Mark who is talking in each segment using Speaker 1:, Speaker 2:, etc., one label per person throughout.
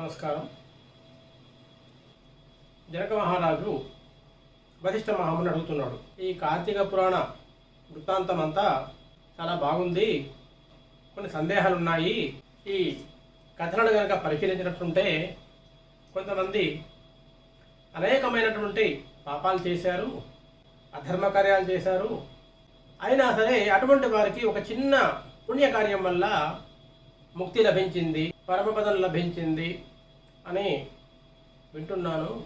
Speaker 1: నమస్కారం. జనక మహారాజు వశిష్ఠ మహాముని అడుగుతున్నాడు. ఈ కార్తీక పురాణ వృత్తాంతం అంతా చాలా బాగుంది. కొన్ని సందేహాలు ఉన్నాయి ఈ కథలను కనుక పరిశీలించినట్టుంటే కొంతమంది అనేకమైనటువంటి పాపాలు చేశారు అధర్మ కార్యాలు చేశారు. అయినా సరే అటువంటి వారికి ఒక చిన్న పుణ్యకార్యం వల్ల ముక్తి లభించింది పరమపదం లభించింది. అని వింటున్నాను.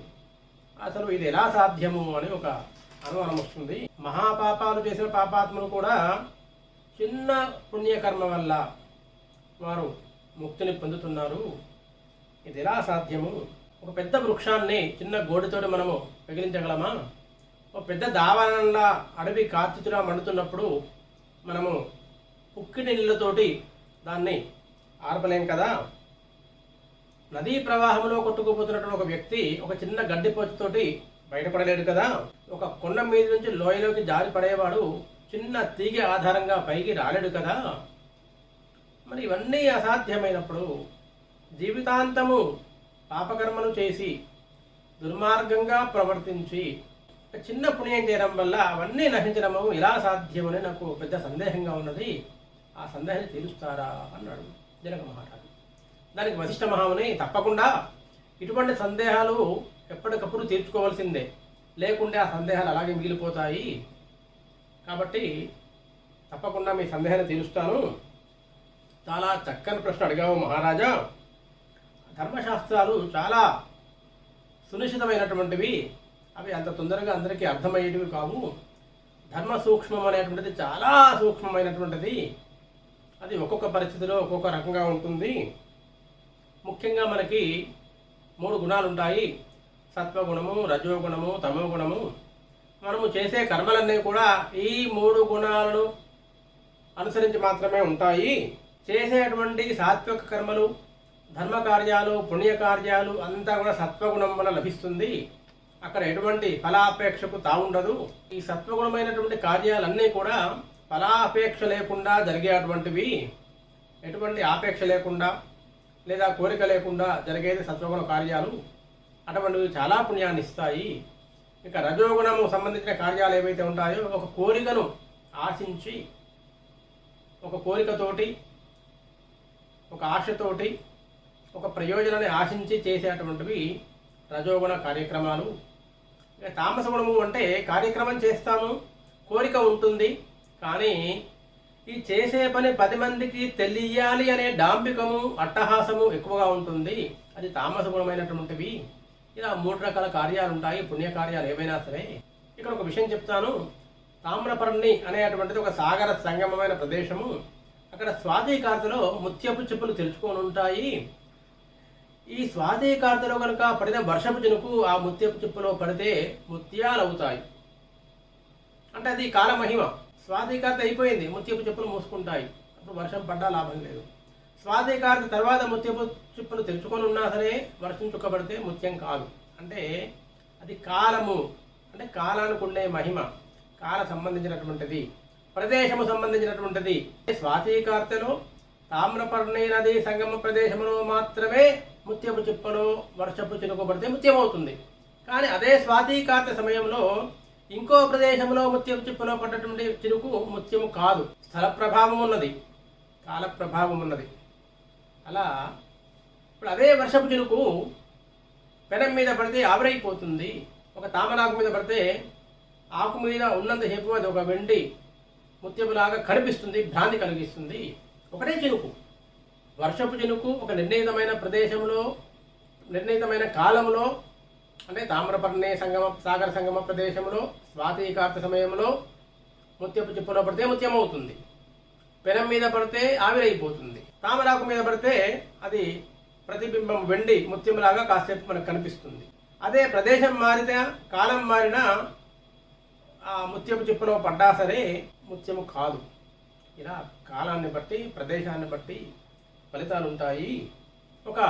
Speaker 1: అసలు ఇది ఎలా సాధ్యము అని ఒక అనుమానం వస్తుంది. మహాపాపాలు చేసిన పాపాత్ములు కూడా చిన్న పుణ్యకర్మ వల్ల వారు ముక్తిని పొందుతున్నారు. ఇది ఎలా సాధ్యము? ఒక పెద్ద వృక్షాన్ని చిన్న గోడితోటి మనము పెగిలించగలమా? ఒక పెద్ద దావానంలా అడవి కార్చితులా మండుతున్నప్పుడు మనము ఉక్కిడి నీళ్ళతోటి దాన్ని ఆర్పలేం కదా? నదీ ప్రవాహంలో కొట్టుకుపోతున్నటువంటి ఒక వ్యక్తి ఒక చిన్న గడ్డి పొచ్చుతోటి బయటపడలేడు కదా. ఒక కొండ మీద నుంచి లోయలోకి జారి పడేవాడు చిన్న తీగ ఆధారంగా పైకి రాలేడు కదా. మరి ఇవన్నీ అసాధ్యమైనప్పుడు జీవితాంతము పాపకర్మలు చేసి దుర్మార్గంగా ప్రవర్తించి చిన్న పుణ్యం చేయడం వల్ల అవన్నీ నశించడము ఎలా సాధ్యమని నాకు పెద్ద సందేహంగా ఉన్నది. ఆ సందేహాన్ని తీరుస్తారా? అన్నాడు జనక మహారాజు. దానికి వశిష్ఠ మహాముని తప్పకుండా ఇటువంటి సందేహాలు ఎప్పటికప్పుడు తీర్చుకోవాల్సిందే. లేకుంటే ఆ సందేహాలు అలాగే మిగిలిపోతాయి. కాబట్టి తప్పకుండా మీ సందేహాన్ని తీరుస్తాను. చాలా చక్కని ప్రశ్న అడిగావు మహారాజా. ధర్మశాస్త్రాలు చాలా సునిశ్చితమైనటువంటివి. అవి అంత తొందరగా అందరికీ అర్థమయ్యేటివి కావు. ధర్మ సూక్ష్మం అనేటువంటిది చాలా సూక్ష్మమైనటువంటిది. అది ఒక్కొక్క పరిస్థితిలో ఒక్కొక్క రకంగా ఉంటుంది. ముఖ్యంగా మనకి మూడు గుణాలు ఉంటాయి సత్వగుణము రజోగుణము తమో గుణము మనము చేసే కర్మలన్నీ కూడా ఈ మూడు గుణాలను అనుసరించి మాత్రమే ఉంటాయి. చేసేటువంటి సాత్విక కర్మలు ధర్మకార్యాలు పుణ్యకార్యాలు అంతా కూడా సత్వగుణం వల్ల లభిస్తుంది. అక్కడ ఎటువంటి ఫలాపేక్షకు తావుండదు. ఈ సత్వగుణమైనటువంటి కార్యాలన్నీ కూడా ఫలాపేక్ష లేకుండా జరిగేటువంటివి. ఎటువంటి ఆపేక్ష లేకుండా లేదా కోరిక లేకుండా జరిగేది సత్వగుణ కార్యాలు అటువంటివి చాలా పుణ్యాన్ని ఇస్తాయి. ఇక రజోగుణము సంబంధించిన కార్యాలు ఏవైతే ఉంటాయో ఒక కోరికను ఆశించి ఒక కోరికతోటి ఒక ఆశతోటి ఒక ప్రయోజనాన్ని ఆశించి చేసేటువంటివి రజోగుణ కార్యక్రమాలు. ఇక తామస గుణము అంటే కార్యక్రమం చేస్తాము కోరిక ఉంటుంది కానీ ఈ చేసే పని పది మందికి తెలియాలి అనే డాంబికము అట్టహాసము ఎక్కువగా ఉంటుంది. అది తామస గుణమైనటువంటివి ఇలా మూడు రకాల కార్యాలు ఉంటాయి పుణ్యకార్యాలు ఏవైనా సరే. ఇక్కడ ఒక విషయం చెప్తాను. తామ్రపర్ణి అనేటువంటిది ఒక సాగర సంగమమైన ప్రదేశము. అక్కడ స్వాతికార్తలో ముత్యపు చెప్పులు తెరుచుకొని ఉంటాయి. ఈ స్వాతికార్తలో కనుక పడిన వర్షపు చినుకు ఆ ముత్యపు చెప్పులో పడితే ముత్యాలు అవుతాయి అంటే అది కాలమహిమ. స్వాధికారత అయిపోయింది ముత్యపు చెప్పులు మూసుకుంటాయి. అప్పుడు వర్షం పడ్డా లాభం లేదు. స్వాధికారత తర్వాత ముత్యపు చెప్పులు తెరుచుకొని ఉన్నా సరే వర్షం చుక్కబడితే ముత్యం కాదు. అంటే అది కాలము అంటే కాలానికి ఉండే మహిమ కాల సంబంధించినటువంటిది ప్రదేశము సంబంధించినటువంటిది. స్వాతికార్తెలో తామ్రపర్ణి నది సంగమ ప్రదేశంలో మాత్రమే ముత్యపు చిప్పలో వర్షపు చినుకోబడితే ముత్యమవుతుంది. కానీ అదే స్వాతీకార్త సమయంలో ఇంకో ప్రదేశంలో ముత్యం చిప్పలో పడ్డటువంటి చినుకు ముత్యము కాదు. స్థల ప్రభావం ఉన్నది. కాల ప్రభావం ఉన్నది. అలా ఇప్పుడు అదే వర్షపు చినుకు పెనం మీద పడితే ఆవిరైపోతుంది. ఒక తామరాకు మీద పడితే ఆకు మీద ఉన్నంతసేపు అది ఒక వెండి ముత్యములాగా కనిపిస్తుంది భ్రాంతి కలిగిస్తుంది. ఒకటే చినుకు వర్షపు చినుకు ఒక నిర్ణీతమైన ప్రదేశంలో నిర్ణీతమైన కాలంలో అంటే తామ్రపర్ణి సంగమ సాగర సంగమ ప్రదేశంలో స్వాతికార్త సమయంలో ముత్యపు చిప్పులో పడితే ముత్యం అవుతుంది పెనం మీద పడితే ఆవిరైపోతుంది. తామరాకు మీద పడితే అది ప్రతిబింబం వెండి ముత్యంలాగా కాసేపు మనకు కనిపిస్తుంది. అదే ప్రదేశం మారితే కాలం మారినా ఆ ముత్యపు చిప్పులో పడ్డా సరే ముత్యము కాదు. ఇలా కాలాన్ని బట్టి ప్రదేశాన్ని బట్టి ఫలితాలు ఉంటాయి ఒక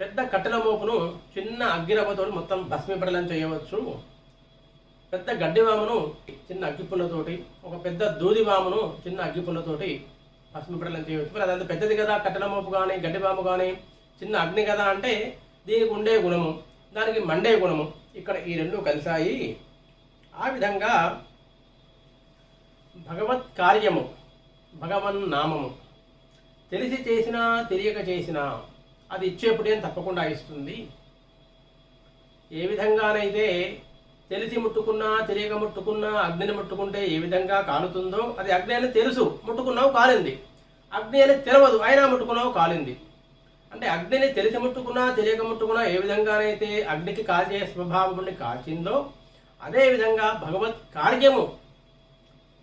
Speaker 1: పెద్ద కట్టెల మోపును చిన్న అగ్గిరవ్వతో మొత్తం భస్మీపడలం చేయవచ్చు. పెద్ద గడ్డివామును చిన్న అగ్గిపుల్లతోటి ఒక పెద్ద దూదివామును చిన్న అగ్గిపుల్లతోటి భస్మీపడలం చేయవచ్చు. మరి అదంత పెద్దది కదా కట్టెల మోపు కానీ గడ్డివాము కానీ చిన్న అగ్ని కదా అంటే దీనికి ఉండే గుణము దానికి మండే గుణము. ఇక్కడ ఈ రెండు కలిశాయి. ఆ విధంగా భగవత్ కార్యము భగవన్ నామము. తెలిసి చేసినా తెలియక చేసినా అది ఇచ్చేప్పుడే తప్పకుండా ఇస్తుంది. ఏ విధంగానైతే తెలిసి ముట్టుకున్నా తెలియక ముట్టుకున్నా అగ్నిని ముట్టుకుంటే ఏ విధంగా కాలుతుందో అది అగ్ని అని తెలుసు. ముట్టుకున్నావు కాలింది. అగ్ని అని తెలవదు. అయినా ముట్టుకున్నావు కాలింది. అంటే అగ్నిని తెలిసి ముట్టుకున్నా తెలియక ముట్టుకున్నా ఏ విధంగానైతే అగ్నికి కాల్చే స్వభావం కాల్చిందో అదే విధంగా భగవత్ కార్యము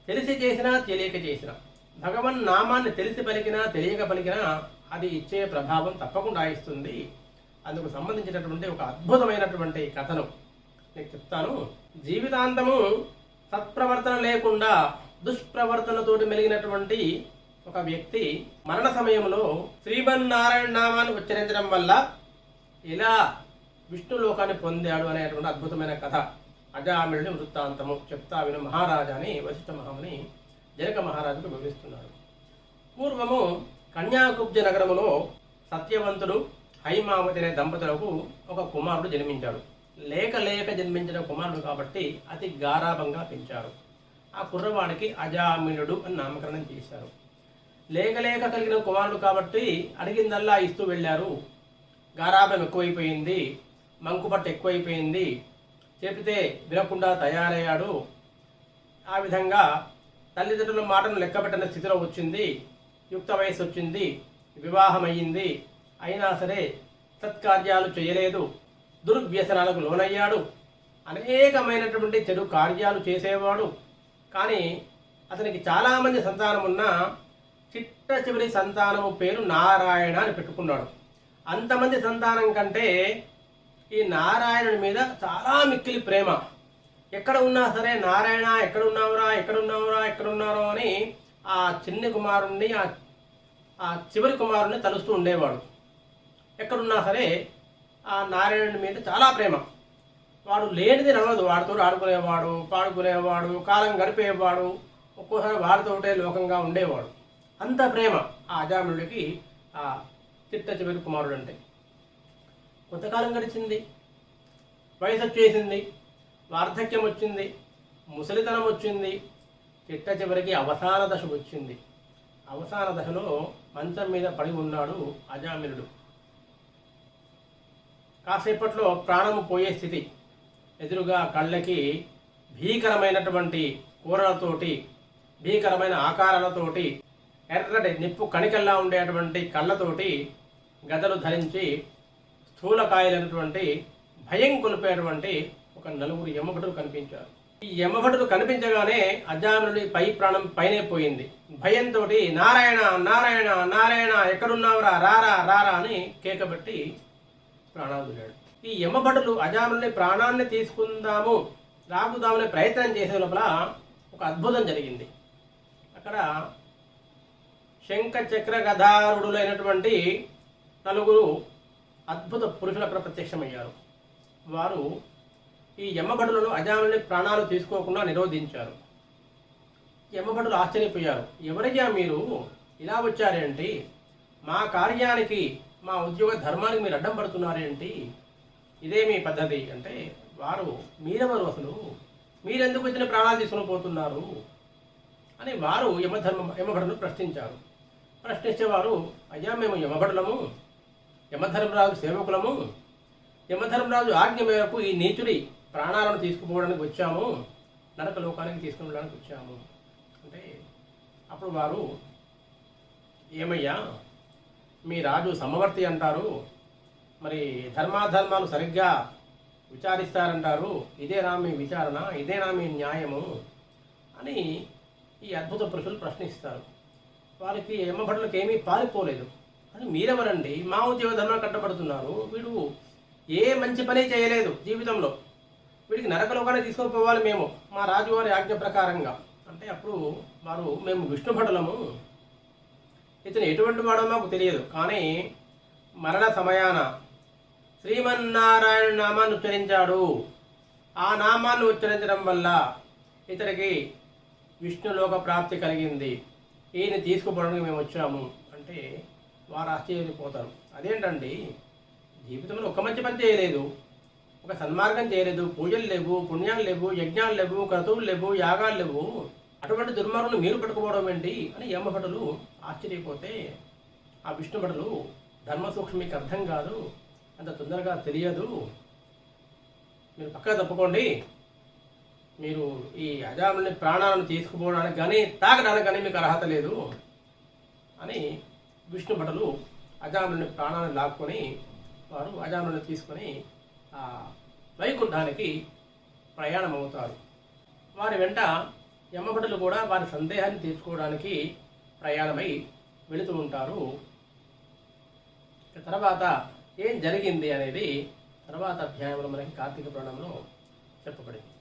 Speaker 1: తెలిసి చేసినా తెలియక చేసినా భగవన్ నామాన్ని తెలిసి పలికినా తెలియక పలికినా అది ఇచ్చే ప్రభావం తప్పకుండా ఇస్తుంది. అందుకు సంబంధించినటువంటి ఒక అద్భుతమైనటువంటి కథను నేను చెప్తాను. జీవితాంతము సత్ప్రవర్తన లేకుండా దుష్ప్రవర్తనతోటి మెలిగినటువంటి ఒక వ్యక్తి మరణ సమయంలో శ్రీమన్నారాయణ నామాన్ని ఉచ్చరించడం వల్ల ఇలా విష్ణు లోకాన్ని పొందాడు అనేటువంటి అద్భుతమైన కథ అజామిళుని వృత్తాంతము చెప్తా విను మహారాజా అని వశిష్ఠ మహాముని జనక మహారాజుకు వివరిస్తున్నారు పూర్వము కన్యాకుబ్జ నగరములో సత్యవంతుడు హైమావతి అనే దంపతులకు ఒక కుమారుడు జన్మించాడు. లేక లేక జన్మించిన కుమారుడు కాబట్టి అతి గారాభంగా పెంచారు. ఆ కుర్రవాడికి అజామినుడు అని నామకరణం చేశారు. లేక లేక కలిగిన కుమారుడు కాబట్టి అడిగిందల్లా ఇస్తూ వెళ్ళారు. గారాభం ఎక్కువైపోయింది మంకుపట్టు ఎక్కువైపోయింది. చెబితే వినకుండా తయారయ్యాడు. ఆ విధంగా తల్లిదండ్రుల మాటను లెక్కబెట్టిన స్థితిలో వచ్చింది. యుక్త వయసు వచ్చింది వివాహం అయ్యింది అయినా సరే సత్కార్యాలు చేయలేదు దుర్వ్యసనాలకు లోనయ్యాడు. అనేకమైనటువంటి చెడు కార్యాలు చేసేవాడు. కానీ అతనికి చాలామంది సంతానం ఉన్న చిట్ట చివరి సంతానము పేరు నారాయణ అని పెట్టుకున్నాడు. అంతమంది సంతానం కంటే ఈ నారాయణుడి మీద చాలా మిక్కిలి ప్రేమ. ఎక్కడ ఉన్నా సరే నారాయణ ఎక్కడ ఉన్నావురా ఎక్కడ ఉన్నావురా ఎక్కడ ఉన్నారో అని ఆ చిన్ని కుమారుణ్ణి ఆ ఆ చివరి కుమారుని తలుస్తూ ఉండేవాడు. ఎక్కడున్నా సరే ఆ నారాయణుడి మీద చాలా ప్రేమ. వాడు లేనిది నడవదు వాడితో ఆడుకునేవాడు పాడుకునేవాడు కాలం గడిపేవాడు ఒక్కోసారి వాడితోటే లోకంగా ఉండేవాడు. అంత ప్రేమ ఆ అజాముడికి ఆ చిట్ట చివరి కుమారుడు అంటే కొంతకాలం గడిచింది. వయసు వచ్చేసింది వార్ధక్యం వచ్చింది ముసలితనం వచ్చింది చిట్ట చివరికి అవసాన దశ వచ్చింది. అవసాన దశలో మంచం మీద పడి ఉన్నాడు అజామిరుడు కాసేపట్లో ప్రాణము పోయే స్థితి. ఎదురుగా కళ్ళకి భీకరమైనటువంటి కూరలతోటి భీకరమైన ఆకారాలతోటి ఎర్రటి నిప్పు కణికల్లా ఉండేటువంటి కళ్ళతోటి గదలు ధరించి స్థూలకాయలైనటువంటి భయం కొలిపేటువంటి ఒక నలుగురు యమభటులు కనిపించారు. ఈ యమభటుడు కనిపించగానే అజామునుడి పై ప్రాణం పైనే పోయింది. భయంతో నారాయణ నారాయణ నారాయణ ఎక్కడున్నావురా? రారా రారా అని కేకబెట్టి ప్రాణాలు ఈ యమభటులు అజాముని ప్రాణాన్ని తీసుకుందాము రాకుదామనే ప్రయత్నం చేసే లోపల ఒక అద్భుతం జరిగింది. అక్కడ శంఖ చక్ర గదారుడులైనటువంటి నలుగురు అద్భుత పురుషులు అక్కడ ప్రత్యక్షమయ్యారు. వారు ఈ యమభటులను అజాముని ప్రాణాలు తీసుకోకుండా నిరోధించారు. యమభటులు ఆశ్చర్యపోయారు. ఎవరయ్యా మీరు? ఇలా వచ్చారేంటి మా కార్యానికి మా ఉద్యోగ ధర్మానికి మీరు అడ్డం పడుతున్నారేంటి ఇదే మీ పద్ధతి. అంటే వారు మీరెవరు అసలు? మీరెందుకు వచ్చిన ప్రాణాలు తీసుకుని పోతున్నారు? అని వారు యమధర్మ యమభటులను ప్రశ్నించారు. ప్రశ్నించేవారు అయ్యా మేము యమభటులము యమధర్మరాజు సేవకులము. యమధర్మరాజు ఆజ్ఞ మేరకు ఈ నీచుడి ప్రాణాలను తీసుకుపోవడానికి వచ్చాము నరక లోకానికి తీసుకుని వచ్చాము. అంటే అప్పుడు వారు ఏమయ్యా మీ రాజు సమవర్తి అంటారు మరి ధర్మాధర్మాలు సరిగ్గా విచారిస్తారంటారు ఇదేనా మీ విచారణ ఇదేనా మీ న్యాయము అని ఈ అద్భుత పురుషులు ప్రశ్నిస్తారు. వారికి యమభటులకు ఏమీ పారిపోలేదు. అని మీరెవరండి? మా ఉద్యోగ ధర్మాలు కట్టబడుతున్నారు. వీడు ఏ మంచి పని చేయలేదు జీవితంలో. వీడికి నరకలోకాన్ని తీసుకొని పోవాలి మేము. మా రాజువారి ఆజ్ఞ ప్రకారంగా. అంటే అప్పుడు వారు మేము విష్ణు భటులము. ఇతను ఎటువంటి వాడో మాకు తెలియదు. కానీ మరణ సమయాన శ్రీమన్నారాయణ నామాన్ని ఉచ్చరించాడు. ఆ నామాన్ని ఉచ్చరించడం వల్ల ఇతనికి విష్ణులోక ప్రాప్తి కలిగింది. ఈయన తీసుకుపోవడానికి మేము వచ్చాము. అంటే వారు ఆశ్చర్యపోతారు. అదేంటండి? జీవితంలో ఒక మంచి పని చేయలేదు. ఒక సన్మార్గం చేయలేదు పూజలు లేవు పుణ్యాలు లేవు యజ్ఞాలు లేవు క్రతువులు లేవు యాగాలు లేవు. అటువంటి దుర్మార్గులు మీరు పట్టుకోవడం ఏంటి? అని యమభటులు ఆశ్చర్యపోతే ఆ విష్ణుభటులు ధర్మ సూక్ష్మీకి అర్థం కాదు అంత తొందరగా తెలియదు. మీరు పక్కన తప్పుకోండి. మీరు ఈ అజాముని ప్రాణాలను తీసుకుపోవడానికి కానీ తాగడానికి కానీ మీకు అర్హత లేదు. అని విష్ణు భటులు అజాముని ప్రాణాలను లాక్కొని వారు అజాముని తీసుకొని వైకుంఠానికి ప్రయాణం అవుతారు వారి వెంట యమభటులు కూడా వారి సందేహాన్ని తీర్చుకోవడానికి ప్రయాణమై వెళుతూ ఉంటారు. తర్వాత ఏం జరిగింది అనేది తర్వాత అధ్యాయంలో మనకి కార్తీక పురాణంలో చెప్పబడింది.